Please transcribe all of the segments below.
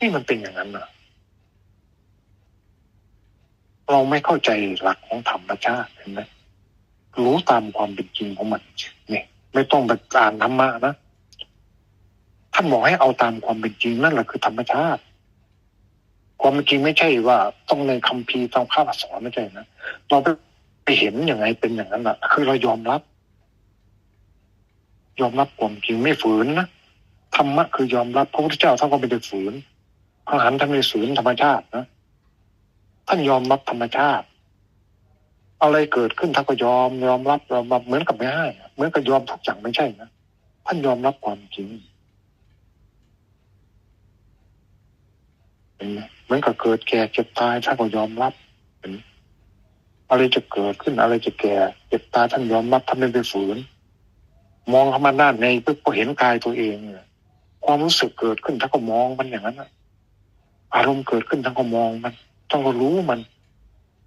นี่มันเป็นอย่างนั้นนะเราไม่เข้าใจหลักของธรรมชาติเห็นไหมรู้ตามความเป็นจริงของมันนี่ไม่ต้องไปอ่านธรรมะนะท่านบอกให้เอาตามความเป็นจริงนั่นแหละคือธรรมชาติ ความเป็นจริงไม่ใช่ว่า ต้องในคัมภีร์ต้องข้าพสอนไม่ใช่นะเราไปไปเห็นอย่างไงเป็นอย่างนั้นแหละคือเรายอมรับ ยอมรับความจริงไม่ฝืนนะ ธรรมะคือยอมรับพระพุทธเจ้าท่านก็ไม่ได้ฝืนพระอรหันท่านไม่ได้ฝืนธรรมชาตินะท่านยอมรับธรรมชาติ อะไรเกิดขึ้นท่านก็ยอมยอมรับยอมรับเหมือนกับไม่ให้เหมือนกับยอมทุกอย่างไม่ใช่นะท่านยอมรับความจริงเหมือนกับเกิดแก่เจ็บตายท่านก็ยอมรับเห็นไหมอะไรจะเกิดขึ้นอะไรจะแก่เจ็บตายท่านยอมรับท่านไม่ไปฝืนมองเข้ามาด้านในปุ๊บก็เห็นกายตัวเองเนี่ย ความรู้สึกเกิดขึ้นท่านก็มองมันอย่างนั้นน่ะอารมณ์เกิดขึ้นท่านก็มองมันท่านก็รู้มัน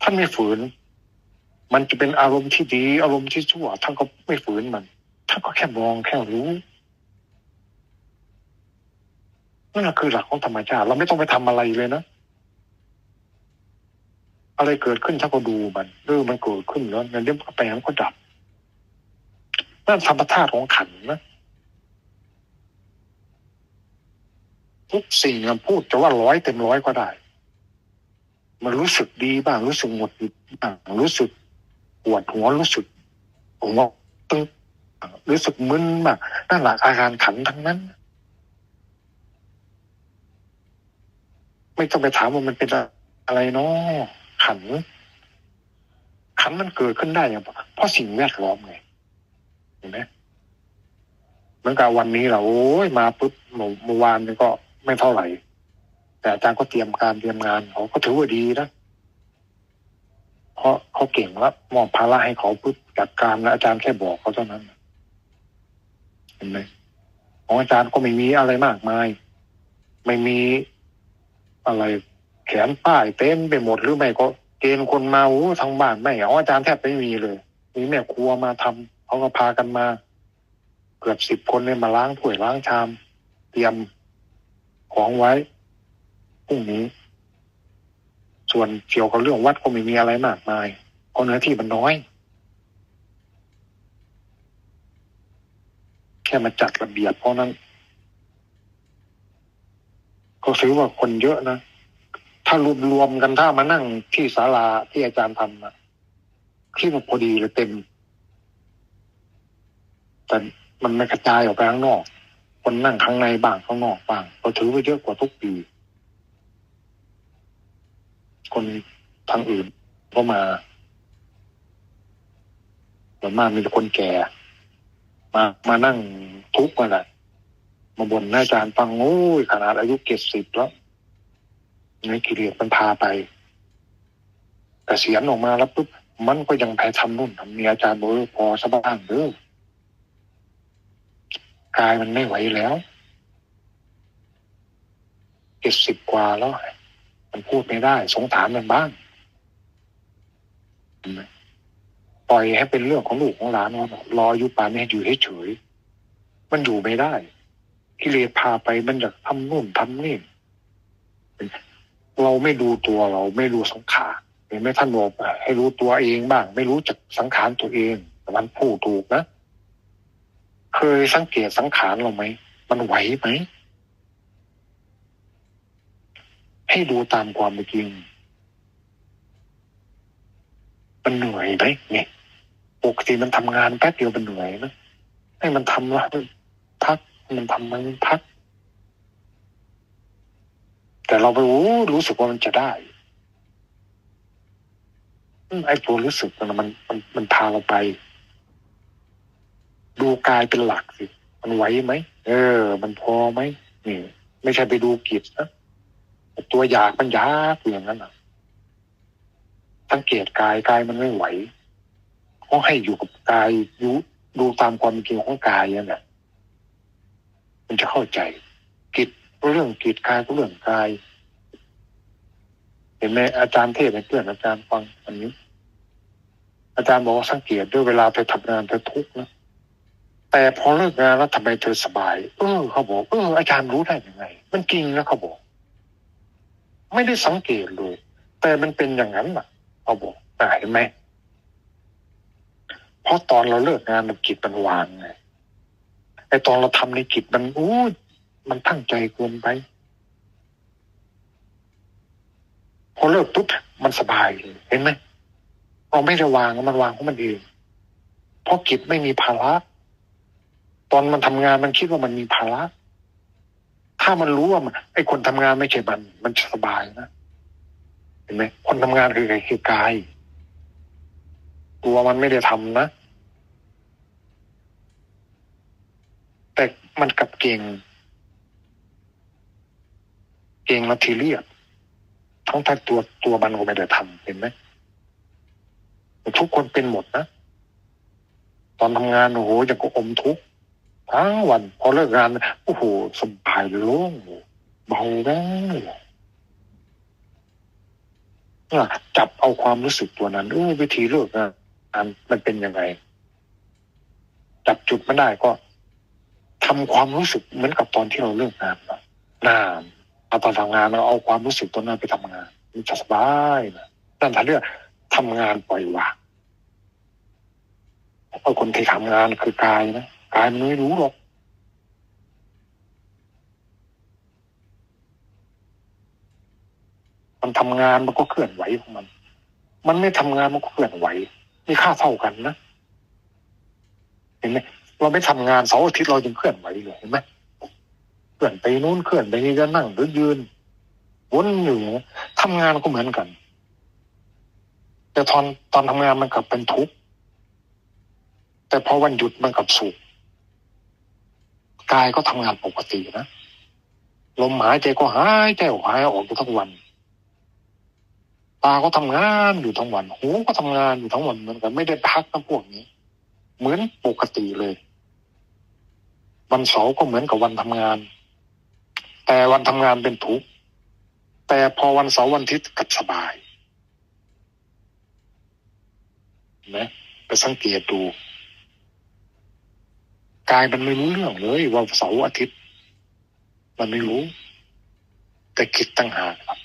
ท่านไม่ฝืน มันจะเป็นอารมณ์ที่ดี อารมณ์ที่ชั่วท่านก็ไม่ฝืนมันท่านก็แค่มองแค่รู้นั่นแหละคือหลักของธรรมชาติเราไม่ต้องไปทำอะไรเลยนะอะไรเกิดขึ้นท่านก็ดูมันเรื่องมันเกิดขึ้นแล้วเดี๋ยวมันก็ไปมันก็ดับนั่นธรรมธาตุของขันนะ ทุกสิ่งมันพูดจะว่าร้อยเต็มร้อยก็ได้ มันรู้สึกดีบ้างรู้สึกหงุดหงิดบ้างรู้สึกปวดหัวรู้สึกหัวตึงรู้สึกมึนบ้างนั่นแหละอาการขันทั้งนั้น ไม่ต้องไปถามว่ามันเป็นอะไรเนาะขัน ขันมันเกิดขึ้นได้อย่างเพราะสิ่งแวดล้อมไงเห็นไหมเหมือนกับวันนี้เราโอ้ยมาปุ๊บเมื่อวานนี่ก็ ไม่เท่าไหร่ แต่อาจารย์ก็เตรียมการเตรียมงานเขาก็ถือว่าดีนะเพราะเขาเก่งแล้วมอบภาระให้เขาปุ๊บจัดการแล้วอาจารย์แค่บอกเขาเท่านั้นเห็นไหมของอาจารย์ก็ไม่มีอะไรมากมาย ไม่มีอะไรแขนป้ายเต็มไปหมดหรือไม่ก็เกณฑ์คนมาโอ้ทั้งบ้านไม่เอาอาจารย์แทบไม่มีเลยมีแม่ครัวมาทำเขาก็พากันมา เกือบสิบคนเนี่ยมาล้างถ้วยล้างชาม เตรียม ของไว้พรุ่งนี้ ส่วนเกี่ยวกับเรื่องวัดก็ไม่มีอะไรมากมายเพราะเนื้อที่มันน้อย แค่มาจัดระเบียบเพราะนั้น ก็ถือว่าคนเยอะนะถ้ารวมรวมกันถ้ามานั่งที่ศาลาที่อาจารย์ทำนะที่มันพอดีเลยเต็ม แต่มันไม่กระจายออกไปข้างนอก คนนั่งข้างในบ้างข้างนอกบ้างก็ถือว่าเยอะกว่าทุกปี คนทางอื่นก็มาส่วนมากมีแต่คนแก่ มามานั่งทุกข์มาแหละมาบ่นให้อาจารย์ฟังโอ้ยขนาดอายุเจ็ดสิบแล้วในกิเลสมันพาไปแต่เสียณออกมาแล้วปุ๊บมันก็ยังไปทำนู่นทำนี่อาจารย์บอกพอสบ้างเด้อ กายมันไม่ไหวแล้วเจ็ดสิบกว่าแล้ว มันพูดไม่ได้ สงสารมันบ้างปล่อยให้เป็นเรื่องของลูกของหลานว่ารออยู่ป่านนี้ให้อยู่เฉยๆมันอยู่ไม่ได้กิเลสพาไปมันอยากทำนู่นทำนี่เราไม่ดูตัวเราไม่รู้สังขารเห็นไหมท่านบอกให้รู้ตัวเองบ้าง ไม่รู้จักสังขารตัวเองแต่มันพูดถูกนะ เคยสังเกตสังขารเราไหม มันไหวไหม ให้ดูตามความเป็นจริง มันเหนื่อยไหมเนี่ยปกติมันทำงานแป๊บเดียวมันเหนื่อยนะให้มันทำแล้วพักมันทำมันพัก แต่เราไปรู้รู้สึกว่ามันจะได้ไอ้ตัวรู้สึกมันมันมันพาเราไป ดูกายเป็นหลักสิ มันไหวไหมเออ มันพอไหมนี่ ไม่ใช่ไปดูกิจนะตัวอยากมันยากอย่างนั้นอะสังเกตกายกายมันไม่ไหวก็ให้อยู่กับกายยูดูตามความเป็นจริงของกายนั่นแหละมันจะเข้าใจ กิจเรื่องกิจกายก็เรื่องกาย เห็นไหมอาจารย์เทศให้เพื่อนอาจารย์ฟังอันนี้ อาจารย์บอกว่าสังเกตด้วยเวลาเธอทำงานเธอทุกข์นะ แต่พอเลิกงานแล้วทำไมเธอสบาย เออเขาบอกเอออาจารย์รู้ได้ยังไง มันจริงนะเขาบอก ไม่ได้สังเกตเลย แต่มันเป็นอย่างนั้นน่ะเขาบอกอ่เห็นไหมเพราะตอนเราเลิกงานมันจิตมันวางไงไอตอนเราทำในจิตมันอู้มันตั้งใจเกินไป พอเลิกปุ๊บมันสบายเลยเห็นไหมเราไม่ได้วางมันวางของมันเองเพราะจิตไม่มีภาระ ตอนมันทำงานมันคิดว่ามันมีภาระถ้ามันรู้ว่าไอ้คนทำงานไม่ใช่มัน มันสบายนะเห็นไหมคนทำงานคือใครคือกายตัวมันไม่ได้ทำนะแต่มันกลับเก่ง เก่งละทีเรียบทั้งทั้งตัวตัวมันก็ไม่ได้ทำเห็นไหมทุกคนเป็นหมดนะ ตอนทำงานโอ้โหยังก็อมทุกข์ ทั้งวันพอเลิกงานโอ้โหสบายโล่งเบาได้จับเอาความรู้สึกตัวนั้นเออวิธีเลิกงานมันเป็นยังไง จับจุดไม่ได้ก็ทำความรู้สึกเหมือนกับตอนที่เราเลิกงานนะนานเอาตอนทำงานเราเอาความรู้สึกตัวนั้นไปทำงานมันจะสบายนะนั่นถ้าเรื่องทำงานปล่อยวางเพราะคนที่ทำงานคือกายนะ กายมันไม่รู้หรอกมันทำงานมันก็เคลื่อนไหวของมัน มันไม่ทำงานมันก็เคลื่อนไหวมีค่าเท่ากันนะเห็นไหมเราไม่ทำงานเสาร์อาทิตย์เรายังเคลื่อนไหวเลยเห็นไหมเคลื่อนไปนู้นเคลื่อนไปนี่จะนั่งหรือยืนวนอยู่อย่างเงี้ยทำงานก็เหมือนกัน แต่ตอนตอนทำงานมันกลับเป็นทุกข์แต่พอวันหยุดมันกลับสุข กายก็ทำงานปกตินะลมหายใจก็หายใจออกหายออกอยู่ทั้งวันตาก็ทำงานอยู่ทั้งวัน หูก็ทำงานอยู่ทั้งวันเหมือนกันไม่ได้พักนะพวกนี้ เหมือนปกติเลย วันเสาร์ก็เหมือนกับวันทำงาน แต่วันทำงานเป็นทุกข์แต่พอวันเสาร์วันอาทิตย์กลับสบายนไหมไปสังเกตดู กายมันไม่รู้เรื่องเลยว่าเสาร์อาทิตย์ มันไม่รู้ แต่คิดตั้งหากับ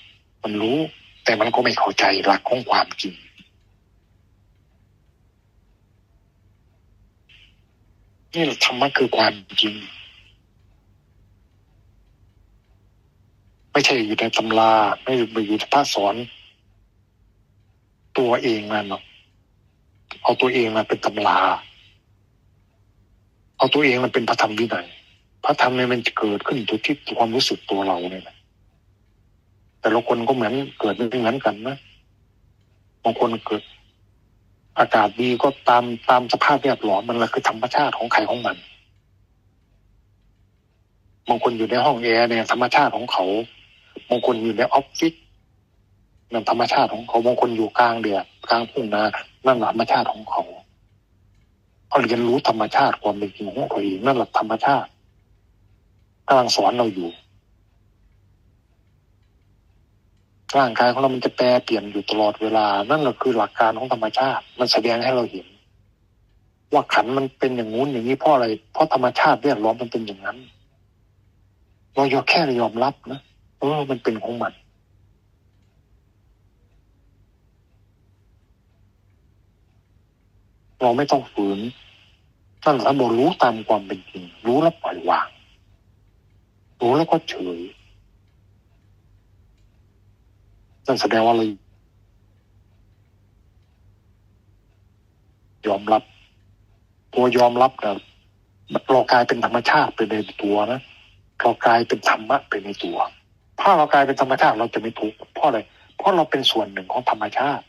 มันรู้ แต่มันก็ไม่เข้าใจหลักของความจริงนี่แหละธรรมะคือความจริง ไม่ใช่อยู่ในตำราไม่ได้อยู่ในพระสอน ตัวเองมันหรอกเอาตัวเองมาเป็นตำรา เอาตัวเองมันเป็นพระธรรมวินัยพระธรรมเนี่ยมันเกิดขึ้นทุกที่ความรู้สึกตัวเราเนี่ยนะแต่ละคนก็เหมือนเกิดไม่เหมือนกันนะบางคนเกิด อากาศดีก็ตามตามสภาพแวดล้อมมันละคือธรรมชาติของใครของมันบางคนอยู่ในห้องแอร์เนี่ยธรรมชาติของเขาบางคนอยู่ในออฟฟิศนั่นธรรมชาติของเขาบางคนอยู่กลางเดือดกลางทุ่งนานั่นธรรมชาติของเขา เขาเรียนรู้ธรรมชาติความเป็นจริงของตัวเองนั่นแหละธรรมชาติกำลังสอนเราอยู่ร่างกายของเรามันจะแปรเปลี่ยนอยู่ตลอดเวลา นั่นแหละคือหลักการของธรรมชาติ มันแสดงให้เราเห็น ว่าขันมันเป็นอย่างงู้นอย่างนี้เพราะอะไร เพราะธรรมชาติเรียกร้องมันเป็นอย่างนั้น เรายอมแค่ยอมรับนะเออมันเป็นของมัน เราไม่ต้องฝืนนั่นแหละเรารู้ตามความเป็นจริง รู้แล้วปล่อยวาง รู้แล้วก็เฉยนั่นแสดงว่าเรายอมรับ ตัวยอมรับนะเรากลายเป็นธรรมชาติไปในตัวนะเรากลายเป็นธรรมะไปในตัว ถ้าเรากลายเป็นธรรมชาติเราจะไม่ทุกข์เพราะอะไรเพราะเราเป็นส่วนหนึ่งของธรรมชาติ